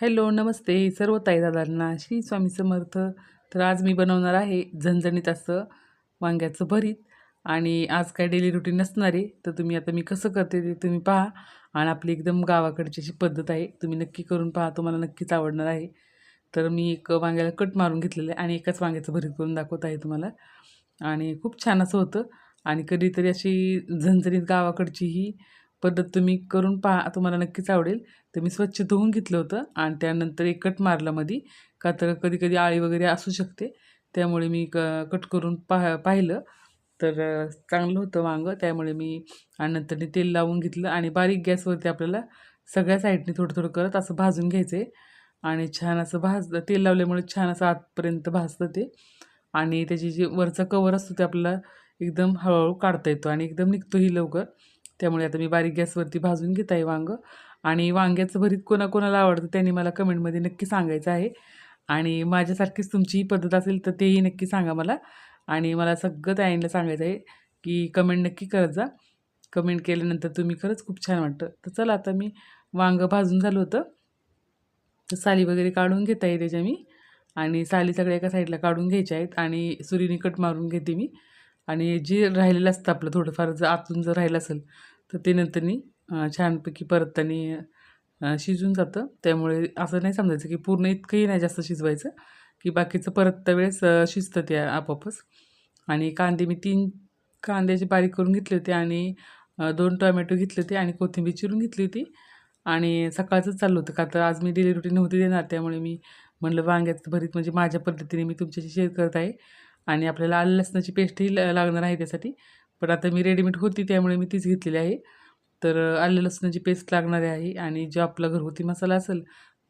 Hello नमस्ते सर्व ताईदादांना. श्री स्वामी समर्थ. तर आज मी बनवणार आहे झणझणीत असं वांग्याचं भरीत. आणि आज काय डेली रुटीन नसणार आहे तर तुम्ही आता मी कसं करते ते तुम्ही पहा. आणि आपली एकदम गावाकडची अशी पद्धत आहे तुम्ही नक्की करून पहा तुम्हाला नक्कीच आवडणार आहे. तर मी एक वांग्याला कट मारून घेतलेलं आहे आणि एकाच वांग्याचं भरीत करून दाखवत आहे तुम्हाला. आणि खूप छान असं होतं. आणि कधीतरी अशी झणझणीत गावाकडची ही पद्धत तुम्ही करून पहा तुम्हाला नक्कीच आवडेल. तर मी स्वच्छ धुवून घेतलं होतं आणि त्यानंतर एक कट मारला मध्ये का तर कधी कधी आळी वगैरे असू शकते. त्यामुळे मी क कट करून पाह पाहिलं. तर चांगलं होतं वांगं. त्यामुळे मी आणि नंतर तेल लावून घेतलं. आणि बारीक गॅसवरती आपल्याला सगळ्या साईडने थोडं थोडं करत असं भाजून घ्यायचं आहे आणि छान असं भाज तेल लावल्यामुळे छान असं आतपर्यंत भाजतं ते. आणि त्याची जी वरचा कवर असतो ते आपल्याला एकदम हळूहळू काढता येतो आणि एकदम निघतोही लवकर. त्यामुळे आता मी बारीक गॅसवरती भाजून घेत आहे वांगं. आणि वांग्याचं भरीत कोणाकोणाला आवडतं त्यांनी मला कमेंटमध्ये नक्की सांगायचं आहे. आणि माझ्यासारखीच तुमची पद्धत असेल तर तेही नक्की सांगा मला. आणि मला सगळं ताईंना सांगायचं आहे की कमेंट नक्की करत जा. कमेंट केल्यानंतर तुम्ही खरंच खूप छान वाटतं. तर चला आता मी वांगं भाजून झालं होतं. तर साली वगैरे काढून घेता येईल त्याच्या मी. आणि साली सगळ्या एका साईडला काढून घ्यायच्या आहेत. आणि सुरीने कट मारून घेते मी. आणि जे राहिलेलं असतं आपलं थोडंफार जर आतून जर राहिलं असेल तर ते नंतरनी छानपैकी परत त्यांनी शिजून जातं. त्यामुळे असं नाही समजायचं की पूर्ण इतकंही नाही जास्त शिजवायचं की बाकीचं परतता वेळेस शिजतं ते आपोआपच. आणि कांदे मी तीन कांद्याचे बारीक करून घेतले होते आणि दोन टोमॅटो घेतले होते आणि कोथिंबीर चिरून घेतली होती. आणि सकाळचंच चाललं होतं का तर आज मी डेली रुटीन नव्हती देणार त्यामुळे मी म्हणलं वांग्याचं भरीत म्हणजे माझ्या पद्धतीने मी तुमच्याशी शेअर करत आहे. आणि आपल्याला आलं लसणाची पेस्टही ल- लागणार आहे त्यासाठी. पण आता मी रेडीमेड होती त्यामुळे मी तीच घेतलेली आहे. तर अ, आलं लसणाची पेस्ट लागणारी आहे आणि जो आपला घरगुती मसाला असेल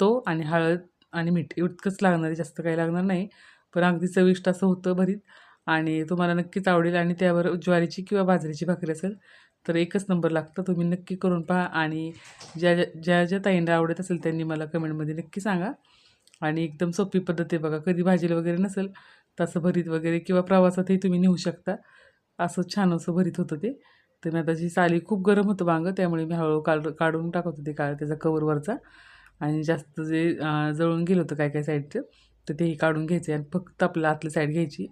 तो आणि हळद आणि मीठ इतकंच लागणार आहे जास्त काही लागणार नाही. पण अगदी चविष्ट असं होतं भरीत आणि तुम्हाला नक्कीच आवडेल आणि त्यावर ज्वारीची किंवा बाजरीची भाकरी असेल तर एकच नंबर लागतं. तुम्ही नक्की करून पहा आणि ज्या ज्या ज्या ज्या ताईंना आवडत असेल त्यांनी मला कमेंटमध्ये नक्की सांगा. आणि एकदम सोपी पद्धत आहे बघा कधी भाजीला वगैरे नसेल तसं भरीत वगैरे किंवा प्रवासातही तुम्ही नेऊ शकता. असं छान असं भरीत होतं ते. तर मी आता जी साली खूप गरम होतं वांगं त्यामुळे मी हळूहळू काढ काढून टाकत होते का त्याचा कवरवरचा आणि जास्त जे जळून गेलं होतं काय काय साईडचं तर तेही काढून घ्यायचे आणि फक्त आपलं आतली साईड घ्यायची.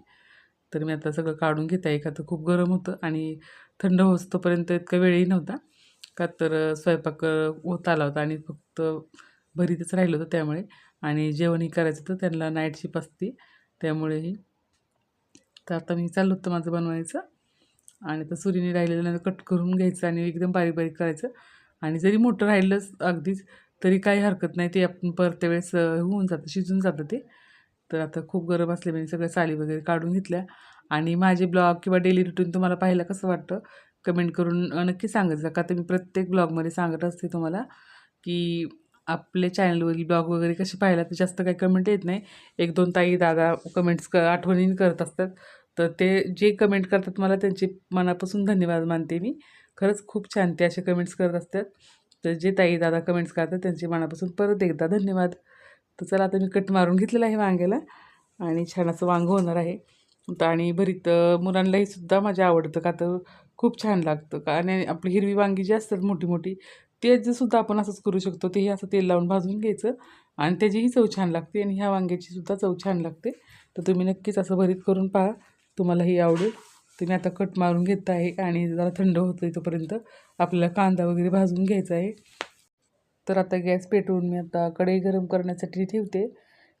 तर मी आता सगळं काढून घेत. आहे का तर खूप गरम होतं आणि थंड होतोपर्यंत इतका वेळही नव्हता. का तर स्वयंपाक होत आला होता आणि फक्त भरीतच राहिलं होतं त्यामुळे. आणि जेवणही करायचं होतं त्यांना नाईट शिप असते त्यामुळेही. तर आता मी चाललं होतं माझं बनवायचं. आणि तर सुरीने राहिलेलं कट करून घ्यायचं आणि एकदम बारीक बारीक करायचं. आणि जरी मोठं राहिलंच अगदीच तरी काही हरकत नाही. ते आपण परत्या वेळेस होऊन जातं शिजून जातं ते. तर आता खूप गरम असल्यामुळे सगळ्या साली वगैरे काढून घेतल्या. आणि माझे ब्लॉग किंवा डेली रुटीन तुम्हाला पाहायला कसं वाटतं कमेंट करून नक्की सांगत जा का तर मी प्रत्येक ब्लॉगमध्ये सांगत असते तुम्हाला की आपल्या चॅनलवरील ब्लॉग वगैरे कसे पाहायला तर जास्त काही कमेंट येत नाही. एक दोन ताई दादा कमेंट्स क आठवणीने करत असतात. तर ते जे कमेंट करतात मला त्यांचे मनापासून धन्यवाद मानते मी. खरंच खूप छान ते असे कमेंट्स करत असतात. तर जे ताई दादा कमेंट्स करतात त्यांचे मनापासून परत एकदा धन्यवाद. तर चला आता मी कट मारून घेतलेलं आहे वांग्याला आणि छान असं वांगं होणार आहे. तर आणि भरीत मुलांनाही सुद्धा माझ्या आवडतं का तर खूप छान लागतं. का आणि आपली हिरवी वांगी जी असतात मोठी मोठी ते सुद्धा आपण असंच करू शकतो तेही असं तेल लावून भाजून घ्यायचं आणि त्याचीही चव छान लागते आणि ह्या वांग्याची सुद्धा चव छान लागते. तर तुम्ही नक्कीच असं भरीत करून पहा. तुम्हालाही आवडेल. तुम्ही आता कट मारून घेत आहे आणि जरा थंड होतं तोपर्यंत आपल्याला कांदा वगैरे भाजून घ्यायचा आहे. तर आता गॅस पेटवून मी आता कढई गरम करण्यासाठी ठेवते.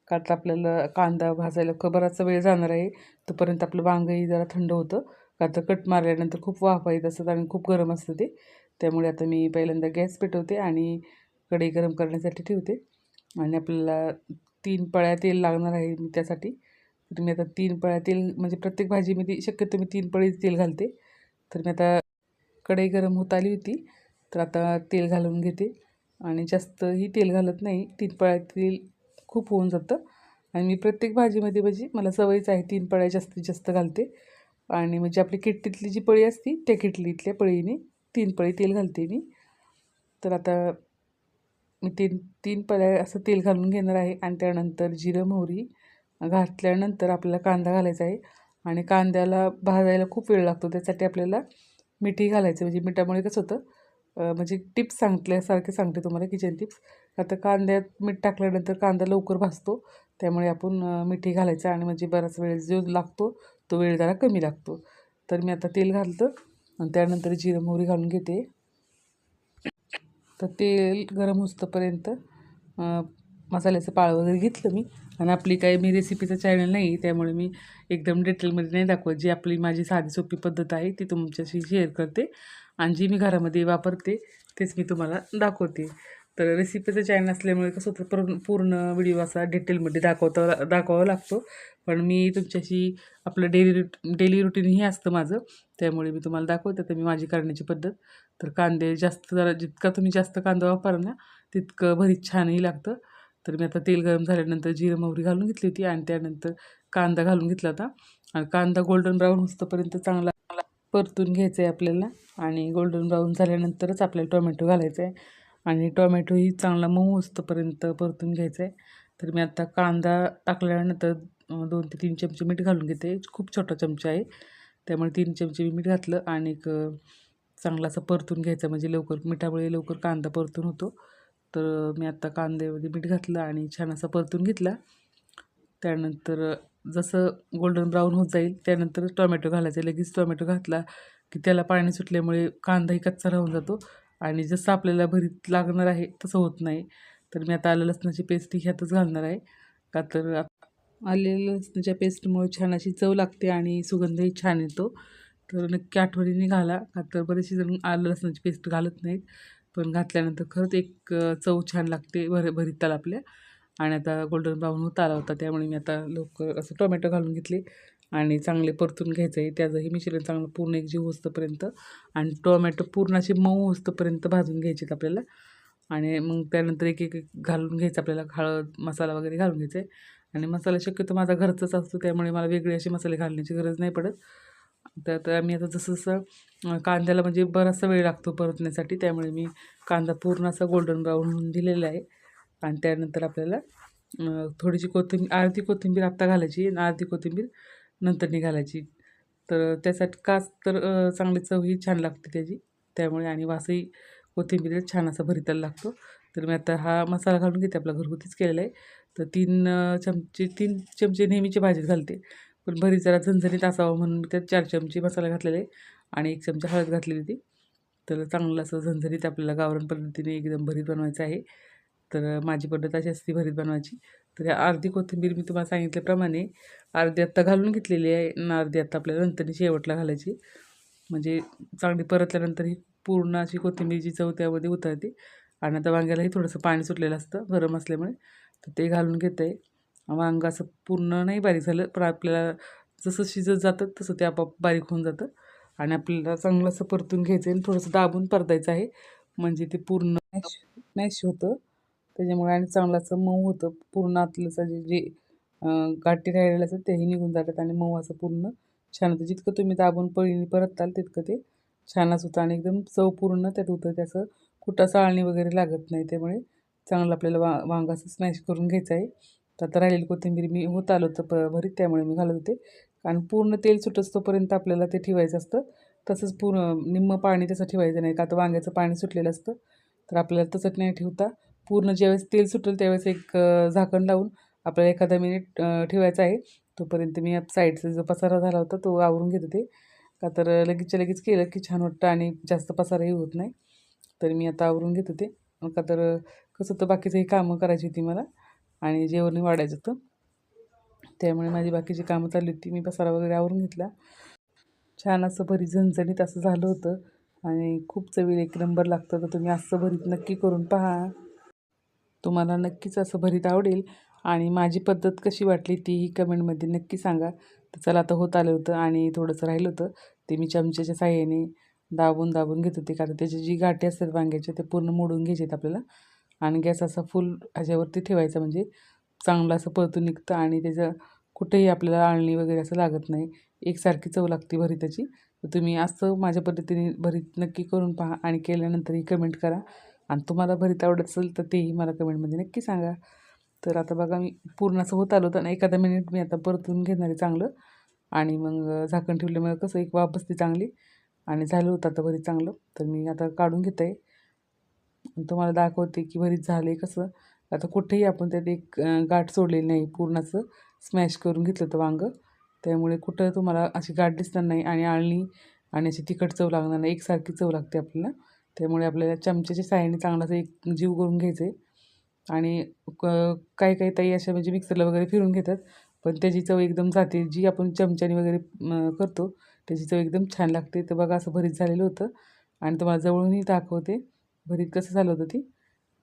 का तर आपल्याला कांदा भाजायला क बराचसा वेळ जाणार आहे. तोपर्यंत आपलं वांगंही जरा थंड होतं. का तर कट मारल्यानंतर खूप वाफा येत असतात आणि खूप गरम असतं ते. त्यामुळे आता मी पहिल्यांदा गॅस पेटवते आणि कढई गरम करण्यासाठी ठेवते. आणि आपल्याला तीन पळ्या तेल लागणार आहे मी त्यासाठी. तर मी आता तीन पळ्या तेल म्हणजे प्रत्येक भाजीमध्ये शक्यतो मी तीन पळी तेल घालते. तर मी आता कढई गरम होत आली होती तर आता तेल घालून घेते. आणि जास्तही तेल घालत नाही तीन पळ्या तेल खूप होऊन जातं. आणि मी प्रत्येक भाजीमध्ये म्हणजे मला सवयच आहे तीन पळ्या जास्तीत जास्त घालते. आणि म्हणजे आपली किटलीतली जी पळी असती त्या किटलीतल्या पळीने तीन पळी तेल घालते मी. तर आता मी तीन तीन पळ्या असं तेल घालून घेणार आहे. आणि त्यानंतर जिरं मोहरी घातल्यानंतर आपल्याला कांदा घालायचा आहे आणि कांद्याला भाजायला खूप वेळ लागतो. त्यासाठी आपल्याला मिठी घालायचं म्हणजे मिठामुळे कसं होतं म्हणजे टिप्स सांगितल्यासारखे सांगते तुम्हाला किचन टिप्स. आता कांद्यात मीठ टाकल्यानंतर कांदा लवकर भाजतो. त्यामुळे आपण मिठी घालायचा घालायचं आणि म्हणजे बराच वेळ जो लागतो तो वेळ जरा कमी लागतो. तर मी आता तेल घालतं आणि त्यानंतर जिरं मोहरी घालून घेते. तर तेल गरम होतपर्यंत मसाल्याचं पाळ वगैरे घेतलं मी. आणि आपली काही मी रेसिपीचं चॅनल नाही त्यामुळे मी एकदम डिटेलमध्ये नाही दाखवत. जी आपली माझी साधी सोपी पद्धत आहे ती तुमच्याशी शेअर करते. आणि जी मी घरामध्ये वापरते तेच मी तुम्हाला दाखवते. तर रेसिपीचं चॅनल असल्यामुळे कसं होतं पूर्ण पूर्ण व्हिडिओ असा डिटेलमध्ये दाखवता दाखवावा लागतो. पण मी तुमच्याशी आपलं डेली रुट डेली रुटीन हे असतं माझं त्यामुळे मी तुम्हाला दाखवते. तर मी माझी करण्याची पद्धत. तर कांदे जास्त जरा जितका तुम्ही जास्त कांदा वापरा ना तितकं भरीत छानही लागतं. तर मी आता तेल गरम झाल्यानंतर जिरं मोहरी घालून घेतली होती आणि त्यानंतर कांदा घालून घेतला होता. आणि कांदा गोल्डन ब्राऊन होतपर्यंत चांगला परतून घ्यायचं आहे आपल्याला आणि गोल्डन ब्राऊन झाल्यानंतरच आपल्याला टोमॅटो घालायचा आहे आणि टोमॅटोही चांगला मऊ असतोपर्यंत परतून घ्यायचा आहे तर मी आता कांदा टाकल्यानंतर दोन ते तीन चमचे मीठ घालून घेते. खूप छोटा चमचा आहे. त्यामुळे तीन चमचे मी मीठ घातलं आणि चांगला असं परतून घ्यायचं. म्हणजे लवकर मिठामुळे लवकर कांदा परतून होतो. तर मी आत्ता कांद्यामध्ये मीठ घातलं आणि छान असा परतून घेतला. त्यानंतर जसं गोल्डन ब्राऊन होत जाईल त्यानंतर टोमॅटो घालायचा. लगेच टोमॅटो घातला की त्याला पाणी सुटल्यामुळे कांदाही कच्चा राहून जातो. आणि जसं आपल्याला भरीत लागणार आहे तसं होत नाही. तर मी आता आलं लसणाची पेस्ट ह्यातच घालणार आहे. का तर आलेल्या लसणाच्या पेस्टमुळे छान अशी चव लागते आणि सुगंधही छान येतो. तर नक्की आठवणीने घाला. का तर बरेचसे जण आलं लसणाची पेस्ट घालत नाहीत. पण घातल्यानंतर खरंच एक चव छान लागते भर भरीताला आपल्या. आणि आता गोल्डन ब्राऊन होत आला होता त्यामुळे मी आता लवकर असं टोमॅटो घालून घेतले आणि चांगले परतून घ्यायचं. आहे त्याचंही मिश्रण चांगलं पूर्ण एक जीव होस्तपर्यंत आणि टोमॅटो पूर्ण असे मऊ होस्तपर्यंत भाजून घ्यायचे आहेत आपल्याला. आणि मग त्यानंतर एक एक एक घालून घ्यायचं आपल्याला हळद मसाला वगैरे घालून घ्यायचा. आहे आणि मसाला शक्यतो माझा घरचाच असतो त्यामुळे मला वेगळे असे मसाले घालण्याची गरज नाही पडत. तर आम्ही आता जसं जसं कांद्याला म्हणजे बराचसा वेळ लागतो परतण्यासाठी त्यामुळे मी कांदा पूर्ण असा गोल्डन ब्राऊन होऊन दिलेला आहे. आणि त्यानंतर आपल्याला थोडीशी कोथिंबीर अर्धी कोथिंबीर आत्ता घालायची आणि अर्धी कोथिंबीर नंतरनी घालायची तर त्यासाठी काच तर चांगली चवही छान लागते त्याची. त्यामुळे आणि वासही कोथिंबीर छान असा भरिताला लागतो. तर मी आता हा मसाला घालून घेते आपला घरगुतीच केलेला आहे. तर तीन चमचे तीन चमचे नेहमीचे भाजीत घालते. पण भरीत जरा झणझणीत असावं म्हणून मी त्यात चार चमचे मसाला घातलेला आहे आणि एक चमचा हळद घातलेली होती तर चांगलं असं झणझणीत आपल्याला गावरान पद्धतीने एकदम भरीत बनवायचं आहे. तर माझी पद्धत अशी असते भरीत बनवायची. तर अर्धी कोथिंबीर मी तुम्हाला सांगितल्याप्रमाणे अर्धी आत्ता घालून घेतलेली आहे आणि अर्धी आत्ता आपल्याला नंतर शेवटला घालायची. म्हणजे चांगली परतल्यानंतर ही पूर्ण अशी कोथिंबीरची चव त्यामध्ये उतरते. आणि आता वांग्यालाही थोडंसं पाणी सुटलेलं असतं गरम असल्यामुळे. तर ते घालून घेते. आहे वांगं असं पूर्ण नाही बारीक झालं. पण आपल्याला जसं शिजत जातं तसं ते आपोआप बारीक होऊन जातं. आणि आपल्याला चांगलं असं परतून घ्यायचं आहे आणि थोडंसं दाबून परतायचं आहे. म्हणजे ते पूर्ण मॅश मॅश होतं. त्याच्यामुळे आणि चांगलं असं मऊ होतं. पूर्ण आतलं जे जे गाठी राहिलेलं असतं तेही निघून जातात आणि मऊ असं पूर्ण छान होतं. जितकं तुम्ही दाबून पळीने परतताल तितकं ते छानच होतं. आणि एकदम चव पूर्ण त्यात होतं. त्याचं कुठं चाळणी वगैरे लागत नाही. त्यामुळे चांगलं आपल्याला वा वांग असं स्मॅश करून घ्यायचं आहे. तर आता राहिलेली कोथिंबीर मी होत आलो होतं प भरीत त्यामुळे मी घालत होते. कारण पूर्ण तेल सुटस तोपर्यंत आपल्याला ते ठेवायचं असतं. तसंच पूर्ण निम्मं पाणी तसं ठेवायचं नाही का आता वांग्याचं पाणी सुटलेलं असतं तर आपल्याला तसंच नाही ठेवता. पूर्ण ज्यावेळेस तेल सुटेल त्यावेळेस एक झाकण लावून आपल्याला एखादा मिनिट ठेवायचा ठेवायचं आहे. तोपर्यंत मी साईडचा जो पसारा झाला होता तो आवरून घेत होते. का तर लगेचच्या लगेच केलं की छान वाटतं आणि जास्त पसाराही होत नाही. तर मी आता आवरून घेत होते. का तर कसं होतं बाकीचंही कामं करायची होती मला. आणि जेवणही वाढायचं होतं. त्यामुळे माझी बाकीची कामं चालली होती. मी पसारा वगैरे आवरून घेतला. छान असं भरीत झणझणीत असं झालं होतं. आणि खूप चवीला एक नंबर लागतं. तर तुम्ही असं भरीत नक्की करून पहा. तुम्हाला नक्कीच असं भरीत आवडेल. आणि माझी पद्धत कशी वाटली तीही कमेंटमध्ये नक्की सांगा. तर चला आता होत आलं होतं आणि थोडंसं राहिलं होतं. ते मी चमच्याच्या साह्याने दाबून दाबून घेत होते. कारण त्याची जी गाठी असतात वांग्याच्या ते पूर्ण मोडून घ्यायचे आहेत आपल्याला. आणि गॅस असा फुल ह्याच्यावरती ठेवायचा. म्हणजे चांगलं असं परतून निघतं आणि त्याचं कुठेही आपल्याला आळणी वगैरे असं लागत नाही. एकसारखी चव लागते भरीताची तर तुम्ही असं माझ्या पद्धतीने भरीत नक्की करून पहा आणि केल्यानंतरही कमेंट करा. आणि तुम्हाला भरीत आवडत असेल तर तेही मला कमेंटमध्ये नक्की सांगा. तर आता बघा मी पूर्ण असं होत आलो होतं एखादा मिनिट मी आता परतून घेणार आहे चांगलं. आणि मग झाकण ठेवल्यामुळे कसं एक वाफ बसते चांगली. आणि झालं होतं आता भरीत चांगलं. तर मी आता काढून घेत. आहे तुम्हाला दाखवते की भरीत झालं आहे कसं. आता कुठेही आपण त्यात एक गाठ सोडलेली नाही. पूर्ण असं स्मॅश करून घेतलं होतं वांगं. त्यामुळे कुठं तुम्हाला अशी गाठ दिसणार नाही आणि आळणी आणि अशी तिखट चव लागणार नाही. एकसारखी चव लागते आपल्याला. त्यामुळे आपल्याला चमच्याच्या साहाय्याने चांगलाच एक जीव करून घ्यायचं आहे आणि क काही काही ताई अशा म्हणजे मिक्सरला वगैरे फिरून घेतात. पण त्याची चव एकदम जाते. जी आपण चमच्याने वगैरे करतो त्याची चव एकदम छान लागते. तर बघा असं भरीत झालेलं होतं. आणि तुम्हाला जवळूनही दाखवते. भरीत कसं झालं होतं ती?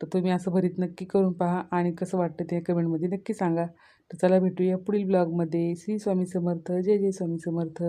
तर तुम्ही असं भरीत नक्की करून पहा आणि कसं वाटतं ते कमेंटमध्ये नक्की सांगा. तर चला भेटूया पुढील ब्लॉगमध्ये. श्री स्वामी समर्थ. जय जय स्वामी समर्थ.